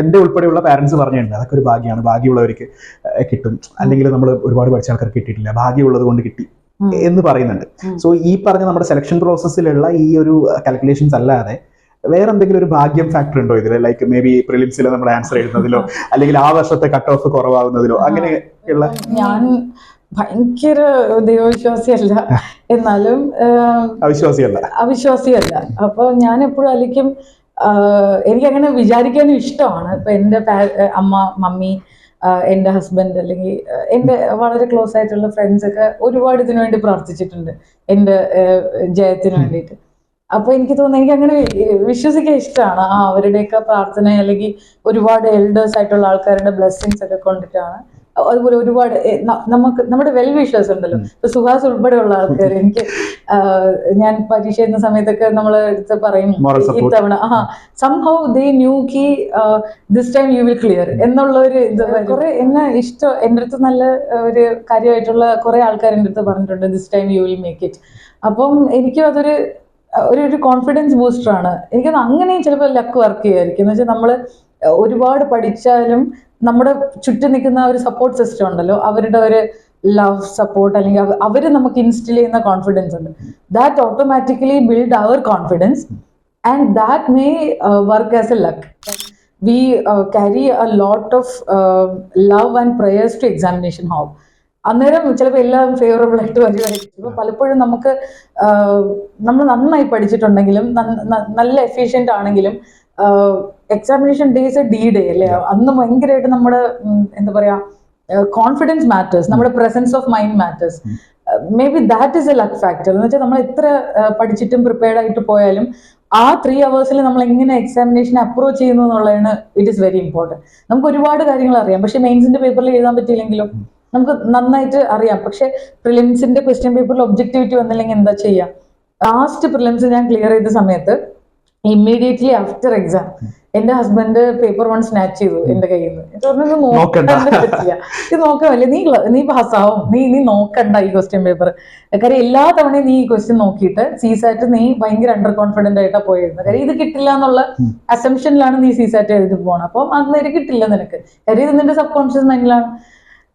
എന്റെ ഉൾപ്പെടെയുള്ള പാരന്റ്സ് പറഞ്ഞിട്ടുണ്ട്. അതൊക്കെ ഒരു ഭാഗ്യമാണ്. ഭാഗ്യമുള്ളവർക്ക് കിട്ടും. അല്ലെങ്കിൽ നമ്മൾ ഒരുപാട് പഠിച്ച ആൾക്കാർക്ക് കിട്ടിയിട്ടില്ല. ഭാഗ്യമുള്ളത് കൊണ്ട് കിട്ടി എന്ന് പറയുന്നുണ്ട്. സോ ഈ പറഞ്ഞ നമ്മുടെ സെലക്ഷൻ പ്രോസസ്സിലുള്ള ഈ ഒരു കാൽക്കുലേഷൻസ് അല്ലാതെ വേറെ എന്തെങ്കിലും ഒരു ഭാഗ്യം ഫാക്ടർ ഉണ്ടോ ഇതിൽ ലൈക്ക് മേ ബി പ്രിലിംസിൽ നമ്മൾ ആൻസർ എഴുതുന്നതിലോ അല്ലെങ്കിൽ ആ വർഷത്തെ കട്ട് ഓഫ് കുറവാകുന്നതിലോ അങ്ങനെയുള്ള ഞാൻ ഭയങ്കര ദൈവവിശ്വാസിയല്ല. എന്നാലും അവിശ്വാസിയല്ല. അവിശ്വാസിയല്ല. അപ്പൊ ഞാൻ എപ്പോഴും ആയിരിക്കും എനിക്ക് അങ്ങനെ വിചാരിക്കാനും ഇഷ്ടമാണ്. ഇപ്പൊ എന്റെ അമ്മ മമ്മി എന്റെ ഹസ്ബൻഡ് അല്ലെങ്കിൽ എന്റെ വളരെ ക്ലോസ് ആയിട്ടുള്ള ഫ്രണ്ട്സ് ഒക്കെ ഒരുപാട് ഇതിനു വേണ്ടി പ്രാർത്ഥിച്ചിട്ടുണ്ട്. എന്റെ ജയത്തിന് വേണ്ടിയിട്ട്. അപ്പൊ എനിക്ക് തോന്നുന്നു എനിക്ക് അങ്ങനെ വിശ്വസിക്കാൻ ഇഷ്ടമാണ് ആ അവരുടെയൊക്കെ പ്രാർത്ഥന അല്ലെങ്കിൽ ഒരുപാട് എൽഡേഴ്സ് ആയിട്ടുള്ള ആൾക്കാരുടെ ബ്ലെസ്സിങ്സ് ഒക്കെ കൊണ്ടിട്ടാണ്. അതുപോലെ ഒരുപാട് നമുക്ക് നമ്മുടെ വെൽ വിഷേഴ്സ് ഉണ്ടല്ലോ ഇപ്പൊ സുഹാസ് ഉൾപ്പെടെയുള്ള ആൾക്കാർ എനിക്ക് ഞാൻ പരീക്ഷ എഴുതുന്ന സമയത്തൊക്കെ നമ്മൾ എടുത്ത് പറയും ഇത്തവണ ഈ തവണ ആ സംഭവ് ദേ ന്യൂ കി this time you will clear എന്നുള്ള ഒരു ഇത് കുറെ എന്നെ ഇഷ്ടം എന്റെ അടുത്ത് നല്ല ഒരു കാര്യമായിട്ടുള്ള കുറെ ആൾക്കാർ എന്റെ അടുത്ത് പറഞ്ഞിട്ടുണ്ട് this time you will make it അപ്പം എനിക്കും അതൊരു ഒരു ഒരു കോൺഫിഡൻസ് ബൂസ്റ്റർ ആണ്. എനിക്കത് അങ്ങനെയും ചിലപ്പോൾ ലക്ക് വർക്ക് ചെയ്യുമായിരിക്കും. എന്ന് വെച്ചാൽ നമ്മൾ ഒരുപാട് പഠിച്ചാലും നമ്മുടെ ചുറ്റും നിൽക്കുന്ന ഒരു സപ്പോർട്ട് സിസ്റ്റം ഉണ്ടല്ലോ അവരുടെ ഒരു ലവ് സപ്പോർട്ട് അല്ലെങ്കിൽ അവർ നമുക്ക് ഇൻസ്റ്റിൽ ചെയ്യുന്ന കോൺഫിഡൻസ് ഉണ്ട്. That automatically build our confidence and that may work as a luck we carry a lot of love and prayers to examination hall അന്നേരം ചിലപ്പോൾ എല്ലാം ഫേവറബിൾ ആയിട്ട് വരുമായിരിക്കും അപ്പൊ പലപ്പോഴും നമുക്ക് നമ്മൾ നന്നായി പഠിച്ചിട്ടുണ്ടെങ്കിലും നല്ല എഫിഷ്യന്റ് ആണെങ്കിലും എക്സാമിനേഷൻ ഡേയ്സ് ഡി ഡേ അല്ലേ? അന്ന് ഭയങ്കരമായിട്ട് നമ്മുടെ എന്താ പറയാ കോൺഫിഡൻസ് മാറ്റേഴ്സ് നമ്മുടെ presence of mind matters maybe that is a luck factor എന്ന് വെച്ചാൽ നമ്മൾ എത്ര പഠിച്ചിട്ടും പ്രിപ്പയർഡ് ആയിട്ട് പോയാലും ആ ത്രീ അവേഴ്സിൽ നമ്മൾ എങ്ങനെ എക്സാമിനേഷൻ അപ്രോച്ച് ചെയ്യുന്നു എന്നുള്ളതാണ് ഇറ്റ് ഇസ് വെരി ഇമ്പോർട്ടന്റ് നമുക്ക് ഒരുപാട് കാര്യങ്ങൾ അറിയാം. പക്ഷെ മെയിൻസിന്റെ പേപ്പറിൽ എഴുതാൻ പറ്റിയില്ലെങ്കിലും? നമുക്ക് നന്നായിട്ട് അറിയാം. പക്ഷെ പ്രിലിംസിന്റെ ക്വസ്റ്റ്യൻ പേപ്പറിൽ ഒബ്ജക്ടിവിറ്റി വന്നില്ലെങ്കിൽ എന്താ ചെയ്യാം? ലാസ്റ്റ് പ്രിലിംസ് ഞാൻ ക്ലിയർ ചെയ്ത സമയത്ത് ഇമ്മീഡിയറ്റ്ലി ആഫ്റ്റർ എക്സാം എന്റെ ഹസ്ബൻഡ് പേപ്പർ വൺ സ്നാച്ച് ചെയ്തു എന്റെ കയ്യിൽ നിന്ന്. നോക്കണ്ട. ഇത് നോക്കാമല്ലേ നീ നീ പാസ്സാവും നീ നീ നോക്കണ്ട ഈ ക്വസ്റ്റ്യൻ പേപ്പർ കാര്യം എല്ലാ തവണയും നീ ഈ ക്വസ്റ്റ്യൻ നോക്കിയിട്ട് സീസാറ്റ് നീ ഭയങ്കര അണ്ടർ കോൺഫിഡന്റ് ആയിട്ടാ പോയിരുന്നത് കാര്യം ഇത് കിട്ടില്ല എന്നുള്ള അസംഷനിലാണ് നീ സീസാറ്റ് എഴുതി പോകണം അപ്പം അന്നേരം കിട്ടില്ല നിനക്ക്. കാര്യം ഇത് നിന്റെ സബ് കോൺഷ്യസ് മൈൻഡിലാണ്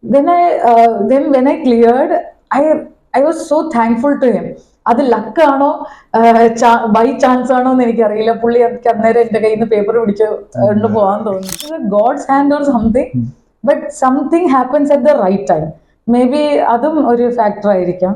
then I uh, then when I cleared, I I was so thankful to him. അത് ലക്കാണോ ബൈ ചാൻസ് ആണോ എന്ന് എനിക്കറിയില്ല. പുള്ളി എനിക്ക് അന്നേരം എന്റെ കയ്യിൽ നിന്ന് പേപ്പർ പിടിച്ച് കൊണ്ട് പോകാൻ തോന്നി. God's hand or something but something happens at the right time maybe അതും ഒരു ഫാക്ടർ ആയിരിക്കാം.